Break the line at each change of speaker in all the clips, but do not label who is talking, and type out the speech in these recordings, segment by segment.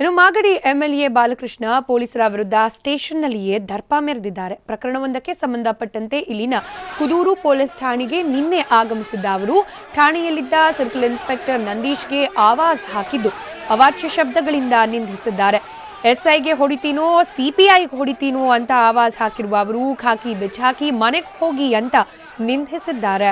ಇನ್ನು ಮಾಗಡಿ ಎಂಎಲ್ಎ ಬಾಲಕೃಷ್ಣ ಪೊಲೀಸರ ವಿರುದ್ಧ ಸ್ಟೇಷನ್ನಲ್ಲಿಯೇ ದರ್ಪ ಮೆರೆದಿದ್ದಾರೆ. ಪ್ರಕರಣವೊಂದಕ್ಕೆ ಸಂಬಂಧಪಟ್ಟಂತೆ ಇಲ್ಲಿನ ಕುದೂರು ಪೊಲೀಸ್ ಠಾಣೆಗೆ ನಿನ್ನೆ ಆಗಮಿಸಿದ್ದ ಅವರು, ಠಾಣೆಯಲ್ಲಿದ್ದ ಸರ್ಕಲ್ ಇನ್ಸ್ಪೆಕ್ಟರ್ ನಂದೀಶ್ಗೆ ಆವಾಜ್ ಹಾಕಿದ್ದು ಅವಾಚ್ಯ ಶಬ್ದಗಳಿಂದ ನಿಂದಿಸಿದ್ದಾರೆ. ಎಸ್ಐಗೆ ಹೊಡಿತೀನೋ, ಸಿಪಿಐಗೆ ಹೊಡಿತೀನೋ ಅಂತ ಆವಾಜ್ ಹಾಕಿರುವ ಅವರು, ಖಾಕಿ ಬೆಚ್ಚಾಕಿ ಮನೆಗೆ ಹೋಗಿ ಅಂತ ನಿಂದಿಸಿದ್ದಾರೆ.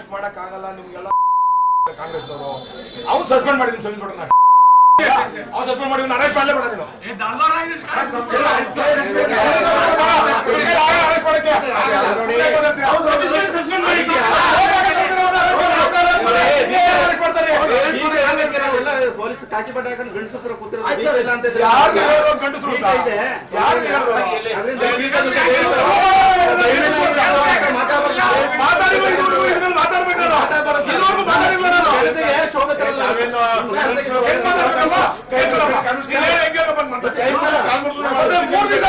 ಅರೆಸ್ಟ್ ಮಾಡಕ್ ಆಗಲ್ಲ ನಿಮ್ಗೆಲ್ಲ ಕಾಂಗ್ರೆಸ್ನವರು. ಅವ್ನು ಸಸ್ಪೆಂಡ್ ಮಾಡಿದ್ದೀನಿ ಸುನೀಲ್ ಗೌಡ್ರನ್ನ ಅವ್ನು ಸಸ್ಪೆಂಡ್ ಮಾಡಿ ಅರೆಸ್ಟ್ ಮಾಡಲೇ ಬೇಡ ನೀನು. ಅರೆಸ್ಟ್ ಮಾಡಕ್ಕೆ?
ಪೊಲೀಸ್ ಕಾಕಿ ಬಟ್ಟೆ ಹಾಕೊಂಡು ಬೀಗ
ಸರ್.
ಇಲ್ಲ ಅಂತ
ಯಾರು ಗಂಡಸ್ರು
ಇದೆ.
ಯಾರ್ಗೆ ಮೂರ್ ದಿವಸ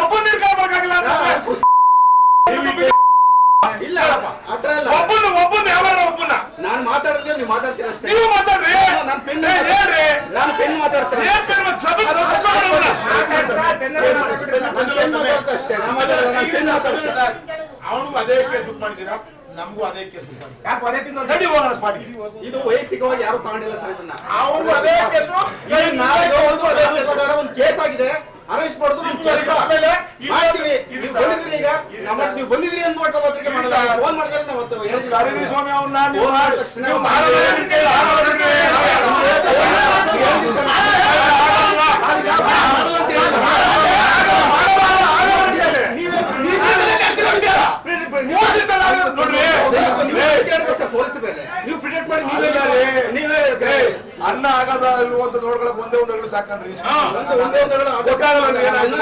ಒಬ್ಬನ ಇಟ್ಕೊಳಕ್ಕಾಗಿಲ್ಲ ಅಂತ.
ಇಲ್ಲ
ಒಬ್ಬನ ಒಬ್ಬನ ಯಾವಾಗ ಒಬ್ಬನ
ನಾನ್ ಮಾತಾಡಿದ್ರೆ ನೀವು ಮಾತಾಡ್ತೀರ ಅಷ್ಟೇ
ನೀವು ಮಾತಾಡ್ರಿ
ನಾನು ಪೆನ್
ಹೇಳ್ರಿ
ನಾನು ಪೆನ್ ಮಾತಾಡ್ತೇನೆ
ಏನ್ ಮತ್ತೆ ಸಭೆ
ನಾನು ಪೆನ್ ಮಾತಾಡ್ತೀನಿ ಅಷ್ಟೇ ನಾನು ಪೆನ್ ಮಾತಾಡ್ತೇನೆ
ಅವನಿಗೂ ಅದೇ ಕೇಸ್ ಬುಕ್ ಮಾಡಿದ್ದೀರಾ ನಮಗೂ ಅದೇ ಕೇಸ್ ಅದೇ ತಿಂದ
ನಡಿ ಹೋಗೋಣ ಸ್ಪಾಟ್ಗೆ
ಇದು ವೈಯಕ್ತಿಕವಾಗಿ ಯಾರು ತಗೊಂಡಿಲ್ಲ ಸರ್ ಇದನ್ನ?
ಅವ್ರು ಅದೇ ಕೇಸು.
ಈಗ ನಾಳೆ ಒಂದು ಅದೇ ಪ್ರಕಾರ ಒಂದು ಕೇಸ್ ಆಗಿದೆ ಅರೆಸ್ಟ್ ಮಾಡಿದ್ರು ನಮ್ಮ ಕೆಲಸ
ಆಮೇಲೆ
ಮಾಡ್ತೀವಿ. ಬಂದಿದ್ರಿ ಈಗ? ನಮ್ಮ ನೀವು ಬಂದಿದ್ರಿ ಅಂತ ಮಾಡ್ತಾ ಪತ್ರಿಕೆ ಮಾಡಲ್ಲ ಫೋನ್ ಮಾಡ್ತಾರೆ ನಾವು ಅವತ್ತು ಹೇಳಿದ್ವಿ
ಕರೀರಿ ಸ್ವಾಮಿ ಅವ್ನ ನೀವು
ತಕ್ಷಣ
ನೀವು ಮಾಡಲ್ಲ ನಿಮ್ ಕೈಲಿ ಆಗಲ್ಲ ಬಿಡ್ರಿ. ಮೂರ್ ದಿವ್ಸದಲ್ಲಿ ಆಗಿದೆ ನೋಡ್ರಿ
ಪೊಲೀಸ್ ಬೇರೆ ನೀವು ಪ್ರಿಟೆಕ್ಟ್ ಮಾಡಿ ನೀವೇ. ನೀವೇ
ಅನ್ನ ಆಗದ ಇಲ್ವೋ ಅಂತ ನೋಡ್ಕೊಳಕ್ ಒಂದೇ ಒಂದ್ ಅಂಗಡಿ ಸಾಕಣ್ರಿ.
ಒಂದು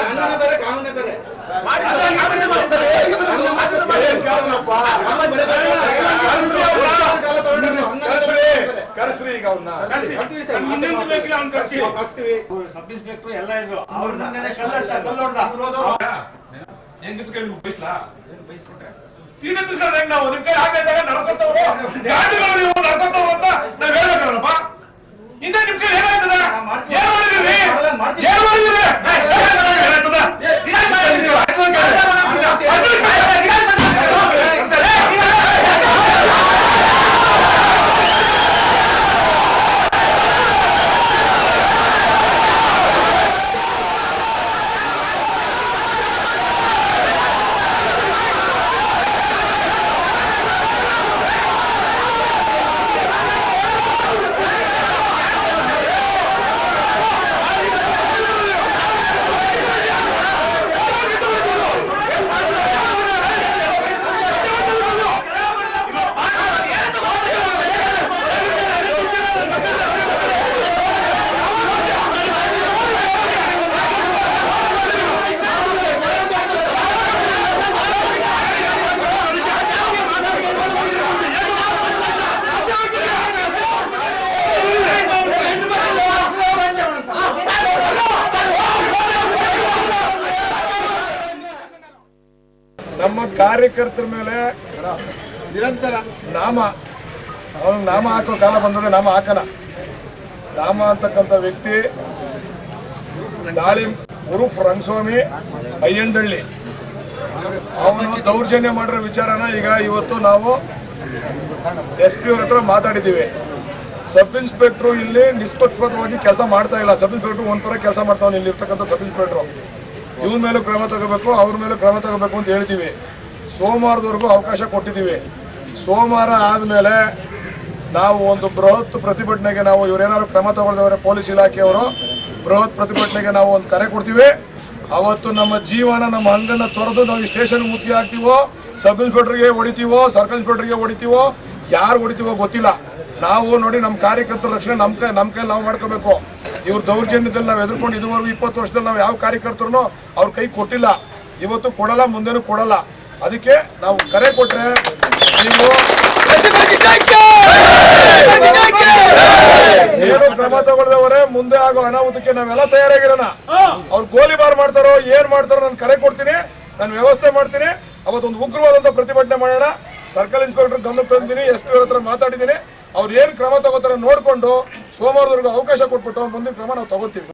ಬೇರೆ ಬೇರೆ?
ಕರ್ಸ್ರಿ ಈಗ ಅವ್ನ.
ಸಬ್ ಇನ್ಸ್ಪೆಕ್ಟರ್ ಎಲ್ಲ ಇದ್ರು. ಅವ್ರ ಮುಂದೆನೆ ಕಲ್ಲಷ್ಟ ಕಲ್ಲೊಡ್ದ
ಹೆಂಗ್ ನಾವು ನಿಮ್ ಕೈ ಹಾಕಿದಾಗ ನರಸತ್ತವ್ರು ಗಾಡಿಗಳು ನೀವು ನರಸತ್ತವ್ರು ಅಂತ ನಾವ್ ಹೇಳ್ಬೇಕಲ್ಲಪ್ಪ ಇನ್ನ ನಿಮ್ ಕೈ ಏನಾಯ್ತದ ಏನ್ ಮಾಡಿದಿರಿ ಏನ್ ಮಾಡಿದಿರಿ ಏನಾಯ್ತದ ಏನ್ ಮಾಡಿದಿರಿ ಅದ್ನ ಕೇಳಿ. ಅದ್ನ ಕೇಳಿ. ನಮ್ಮ ಕಾರ್ಯಕರ್ತರ ಮೇಲೆ ನಿರಂತರ ನಾಮ, ಅವನಿಗೆ ನಾಮ ಹಾಕೋ ಕಾಲ ಬಂದದೆ ನಾಮ ಹಾಕನ. ನಾಮ ಅಂತಕ್ಕಂಥ ವ್ಯಕ್ತಿ ದಾಳಿ ಉರುಫ್ ರಂಗಸ್ವಾಮಿ ಅಯ್ಯಂಡಳ್ಳಿ. ಅವನು ದೌರ್ಜನ್ಯ ಮಾಡಿರೋ ವಿಚಾರನ ಈಗ ಇವತ್ತು ನಾವು ಎಸ್ ಪಿ ಅವ್ರ ಹತ್ರ ಮಾತಾಡಿದ್ದೀವಿ. ಸಬ್ ಇನ್ಸ್ಪೆಕ್ಟ್ರು ಇಲ್ಲಿ ನಿಷ್ಪಕ್ಷಪಾತವಾಗಿ ಕೆಲಸ ಮಾಡ್ತಾ ಇಲ್ಲ. ಸಬ್ ಇನ್ಸ್ಪೆಕ್ಟ್ರು ಒಂದ್ ಪರ ಕೆಲಸ ಮಾಡ್ತಾವನು ಇಲ್ಲಿ ಇರ್ತಕ್ಕಂಥ ಸಬ್ ಇನ್ಸ್ಪೆಕ್ಟ್ರು ಇವ್ರ ಮೇಲೂ ಕ್ರಮ ತಗೋಬೇಕು, ಅವ್ರ ಮೇಲೂ ಕ್ರಮ ತಗೋಬೇಕು ಅಂತ ಹೇಳ್ತೀವಿ. ಸೋಮವಾರದವರೆಗೂ ಅವಕಾಶ ಕೊಟ್ಟಿದ್ದೀವಿ. ಸೋಮವಾರ ಆದಮೇಲೆ ನಾವು ಒಂದು ಬೃಹತ್ ಪ್ರತಿಭಟನೆಗೆ ನಾವು ಇವರೇನಾದ್ರು ಕ್ರಮ ತಗೊಳ್ದವ್ರೆ ಪೊಲೀಸ್ ಇಲಾಖೆಯವರು, ಬೃಹತ್ ಪ್ರತಿಭಟನೆಗೆ ನಾವು ಒಂದು ಕರೆ ಕೊಡ್ತೀವಿ. ಅವತ್ತು ನಮ್ಮ ಜೀವನ, ನಮ್ಮ ಹಂಗನ್ನ ತೊರೆದು ನಾವು ಈ ಸ್ಟೇಷನ್ ಮುತ್ತಿಗೆ ಹಾಕ್ತೀವೋ, ಸಬ್ ಇನ್ಸ್ಪೆಕ್ಟರ್ಗೆ ಹೊಡಿತೀವೋ, ಸರ್ಕಲ್ ಇನ್ಸ್ಪೆಕ್ಟರ್ಗೆ ಹೊಡಿತೀವೋ, ಯಾರು ಹೊಡಿತೀವೋ ಗೊತ್ತಿಲ್ಲ. ನಾವು ನೋಡಿ ನಮ್ಮ ಕಾರ್ಯಕರ್ತರ ರಕ್ಷಣೆ ನಮ್ಮ ಕೈ, ನಮ್ಮ ಕೈಯಲ್ಲಿ ನಾವು ಮಾಡ್ಕೋಬೇಕು. ಇವ್ರ ದೌರ್ಜನ್ಯದಲ್ಲಿ ನಾವು ಎದುರ್ಕೊಂಡು ಇದುವರೆಗೂ ಇಪ್ಪತ್ತು ವರ್ಷದಲ್ಲಿ ನಾವು ಯಾವ ಕಾರ್ಯಕರ್ತರು ಅವ್ರ ಕೈ ಕೊಟ್ಟಿಲ್ಲ. ಇವತ್ತು ಕೊಡಲ್ಲ, ಮುಂದೆನೂ ಕೊಡಲ್ಲ. ಅದಕ್ಕೆ ನಾವು ಕರೆ ಕೊಟ್ರೆ ನೀವು ಏನು ಕ್ರಮ ತಗೊಳ್ದವರೇ, ಮುಂದೆ ಆಗೋ ಅನಾಹುತಕ್ಕೆ ನಾವೆಲ್ಲ ತಯಾರಾಗಿರೋಣ. ಅವ್ರು ಗೋಲಿಬಾರ್ ಮಾಡ್ತಾರೋ, ಏನ್ ಮಾಡ್ತಾರೋ ನಾನು ಕರೆ ಕೊಡ್ತೀನಿ, ನಾನು ವ್ಯವಸ್ಥೆ ಮಾಡ್ತೀನಿ. ಅವತ್ತೊಂದು ಉಗ್ರವಾದಂತ ಪ್ರತಿಭಟನೆ ಮಾಡೋಣ. ಸರ್ಕಲ್ ಇನ್ಸ್ಪೆಕ್ಟರ್ ಗಮನ ತಂದಿದ್ದೀನಿ ಎಸ್ ಪಿ ಅವ್ರ ಹತ್ರ ಮಾತಾಡಿದ್ದೀನಿ. ಅವ್ರು ಏನ್ ಕ್ರಮ ತಗೋತಾರೆ ನೋಡ್ಕೊಂಡು ಸೋಮವಾರದವರೆಗೂ ಅವಕಾಶ ಕೊಟ್ಬಿಟ್ಟು ಮುಂದಿನ ಕ್ರಮ ನಾವು ತಗೋತೀವಿ.